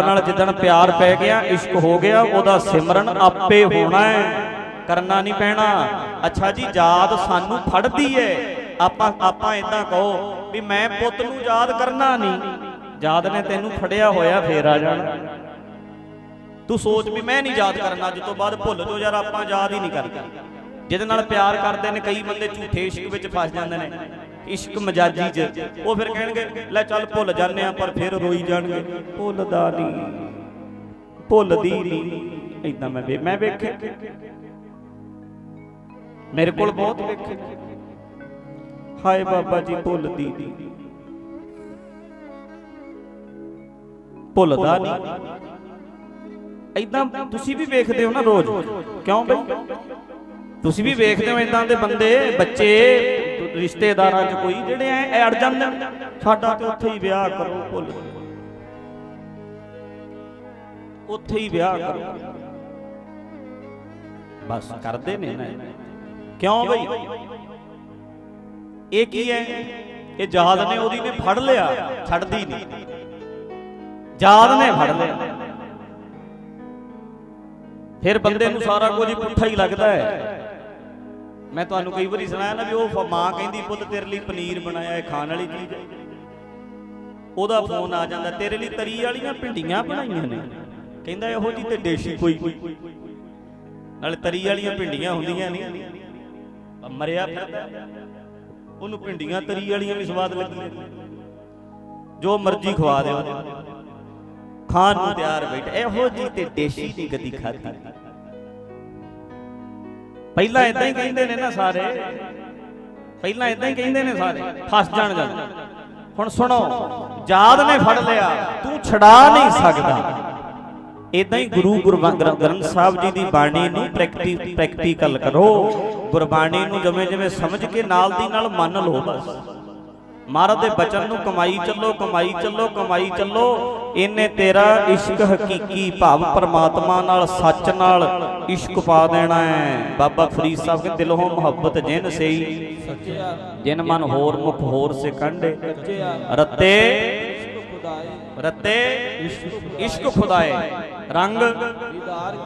ਨਾਲ ਜਿੱਦਣ ਪਿਆਰ ਪੈ ਗਿਆ, ਇਸ਼ਕ ਹੋ ਗਿਆ, ਉਹਦਾ ਸਿਮਰਨ ਆਪੇ ਹੋਣਾ ਹੈ। ਕਰਨਾ ਨਹੀਂ ਪੈਣਾ। ਅੱਛਾ ਜੀ, ਯਾਦ ਸਾਨੂੰ ਫੜਦੀ ਏ। ਆਪਾਂ ਆਪਾਂ ਇਦਾਂ ਕਹੋ ਵੀ ਮੈਂ ਪੁੱਤ ਨੂੰ ਯਾਦ ਕਰਨਾ ਨਹੀਂ। ਯਾਦ ਨੇ ਤੈਨੂੰ ਫੜਿਆ ਹੋਇਆ, ਫੇਰ ਆ ਜਾਣਾ। ਤੂੰ ਸੋਚ ਵੀ ਮੈਂ ਨਹੀਂ ਯਾਦ ਕਰਨਾ, ਅੱਜ ਤੋਂ ਬਾਅਦ ਭੁੱਲ ਜੋ ਯਾਰ, ਆਪਾਂ ਯਾਦ ਹੀ ਨਹੀਂ ਕਰਦੇ। ਜਿਹਦੇ ਨਾਲ ਪਿਆਰ ਕਰਦੇ ਨੇ, ਕਈ ਬੰਦੇ ਝੂਠੇ ਇਸ਼ਕ ਵਿੱਚ ਫਸ ਜਾਂਦੇ ਨੇ। ਇਸ਼ਕ ਮਜਾਜੀ 'ਚ। ਉਹ ਫਿਰ ਕਹਿਣਗੇ, ਲੈ ਚੱਲ ਭੁੱਲ ਜਾਂਦੇ ਆ ਪਰ ਫਿਰ ਰੋਈ ਜਾਣਗੇ। ਭੁੱਲਦਾ ਨਹੀਂ, ਭੁੱਲਦੀ ਨਹੀਂ। ਇਦਾਂ ਮੈਂ ਮੈਂ ਵੇਖੇ ਮੇਰੇ ਕੋਲ ਬਹੁਤ ਵੇਖੇ ਹਾਏ ਬਾਬਾ ਜੀ, ਭੁੱਲਦੀ ਨਹੀਂ। ਭੁੱਲਦਾ ਨਹੀਂ। ਇਦਾਂ ਤੁਸੀਂ ਵੀ ਵੇਖਦੇ ਹੋ ਨਾ ਰੋਜ਼। ਕਿਉਂ ਬਈ? ਤੁਸੀਂ ਵੀ ਵੇਖਦੇ ਹੋ ਇਦਾਂ ਦੇ ਬੰਦੇ, ਬੱਚੇ ਰਿਸ਼ਤੇਦਾਰਾਂ 'ਚ ਕੋਈ, ਜਿਹੜੇ ਐ ਅੜ ਜਾਂਦੇ ਸਾਡਾ ਤੇ ਉੱਥੇ ਹੀ ਵਿਆਹ ਕਰੋ ਭੁੱਲ ਉੱਥੇ ਹੀ ਵਿਆਹ ਕਰੋ। ਬਸ ਕਰਦੇ ਨੇ ਨਾ। ਕਿਉਂ ਬਈ? ਇਹ ਕੀ ਹੈ ਇਹ ਜਹਾਜ਼ ਨੇ ਉਹਦੀ ਨੇ ਫੜ ਲਿਆ, ਛੱਡਦੀ ਨਹੀਂ। ਜਹਾਜ਼ ਨੇ ਫੜ ਲਿਆ। ਫਿਰ ਬੰਦੇ ਨੂੰ ਸਾਰਾ ਕੁਝ ਪੁੱਠਾ ਹੀ ਲੱਗਦਾ ਹੈ। ਮੈਂ ਤੁਹਾਨੂੰ ਕਈ ਵਾਰੀ ਸੁਣਾਇਆ ਨਾ ਵੀ ਉਹ ਮਾਂ ਕਹਿੰਦੀ, ਪੁੱਤ, ਤੇਰੇ ਲਈ ਪਨੀਰ ਬਣਾਇਆ, ਇਹ ਖਾਣ ਵਾਲੀ ਚੀਜ਼ ਹੈ। ਉਹਦਾ ਫੋਨ ਆ ਜਾਂਦਾ, ਤੇਰੇ ਲਈ ਤਰੀ ਵਾਲੀਆਂ ਭਿੰਡੀਆਂ ਬਣਾਈਆਂ ਨੇ। ਕਹਿੰਦਾ, ਇਹੋ ਜੀ ਤੇ ਦੇਸ਼ੀ ਕੋਈ ਨਾਲੇ ਤਰੀ ਵਾਲੀਆਂ ਭਿੰਡੀਆਂ ਹੁੰਦੀਆਂ ਨਹੀਂ। ਮਰਿਆ ਫਿਰਦਾ। ਉਹਨੂੰ ਭਿੰਡੀਆਂ, ਤਰੀ ਵਾਲੀਆਂ ਵੀ ਸਵਾਦ ਲੱਗਦੀਆਂ ਜੋ ਮਰਜ਼ੀ ਖਵਾ ਦਿਓ। ਖਾਣ ਨੂੰ ਤਿਆਰ ਬੈਠ। ਇਹੋ ਜੀ ਤੇ ਦੇਸ਼ੀ ਦੀ ਕਦੀ ਖਾਦੀ ਪਹਿਲਾਂ ਇਦਾਂ ਹੀ ਕਹਿੰਦੇ ਨੇ ਨਾ ਸਾਰੇ। ਪਹਿਲਾਂ ਇਦਾਂ ਹੀ ਕਹਿੰਦੇ ਨੇ ਸਾਰੇ। ਫਸ ਜਾਣ ਜਦ। ਹੁਣ ਸੁਣੋ, ਯਾਦ ਨੇ ਫੜ ਲਿਆ, ਤੂੰ ਛਡਾ ਨਹੀਂ ਸਕਦਾ। ਇਦਾਂ ਹੀ ਗੁਰੂ ਗੁਰਬੰ- ਗ੍ਰੰਥ ਸਾਹਿਬ ਜੀ ਦੀ ਬਾਣੀ ਨੂੰ ਪ੍ਰੈਕਟੀ, ਪ੍ਰੈਕਟੀਕਲ ਕਰੋ। ਗੁਰਬਾਣੀ ਨੂੰ ਜਿਵੇਂ ਜਿਵੇਂ ਸਮਝ ਕੇ ਨਾਲ ਦੀ ਨਾਲ ਮੰਨ ਲਓ ਬਸ। ਮਹਾਰਾਜ ਦੇ ਬਚਨ ਨੂੰ ਕਮਾਈ ਚੱਲੋ ਕਮਾਈ ਚੱਲੋ ਕਮਾਈ ਚੱਲੋ। ਇਹਨੇ ਤੇਰਾ ਇਸ਼ਕ ਹਕੀਕੀ ਭਾਵ ਪਰਮਾਤਮਾ ਨਾਲ, ਸੱਚ ਨਾਲ ਇਸ਼ਕ ਪਾ ਦੇਣਾ ਹੈ। ਬਾਬਾ ਫਰੀਦ ਸਾਹਿਬ ਕਹਿੰਦੇ, ਦਿਲੋਂ ਮੁਹੱਬਤ ਜਿਨ ਸਈ, ਜਿਨ ਮਨ ਹੋਰ ਮੁਖ ਹੋਰ ਸੇ ਕੰਡੇ। ਸੱਚਿਆ ਰਤੇ, ਇਸ਼ਕ ਖੁਦਾਏ। ਰੰਗ, ਦੀਦਾਰ